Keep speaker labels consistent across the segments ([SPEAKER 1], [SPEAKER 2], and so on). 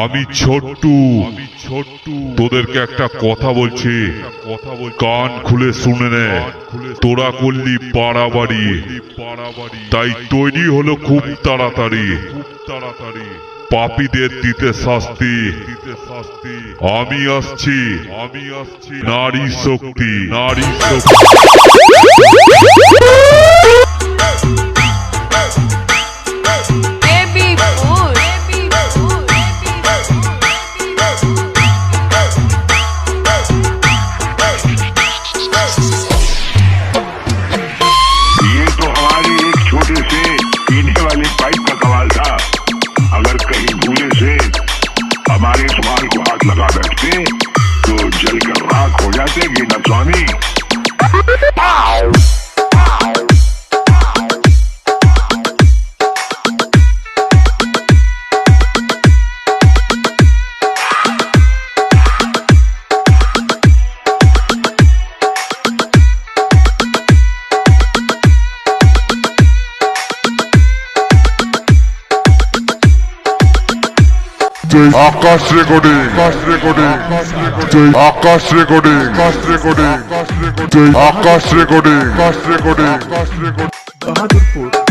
[SPEAKER 1] আমি ছোট্টু। ছোট্টু তোদেরকে একটা কথা বলছি। কান খুলে শুনে নে। তোরা করলি পাড়াবাড়ি। তাই তৈরি হলো খুব তাড়াতাড়ি। তাড়াতাড়ি পাপীদের দিতে শাস্তি। আমি আসছি আমি আসছি। নারী শক্তি। নারী শক্তি।
[SPEAKER 2] me. Good Jelly Rack, oh, yeah, give that to me. Pow!
[SPEAKER 3] Akash recording. Akash recording. Akash recording. Akash recording. Akash recording. Akash recording.
[SPEAKER 4] Bahadurpur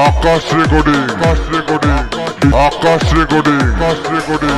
[SPEAKER 3] Akash recording Akash recording Akash recording Akash recording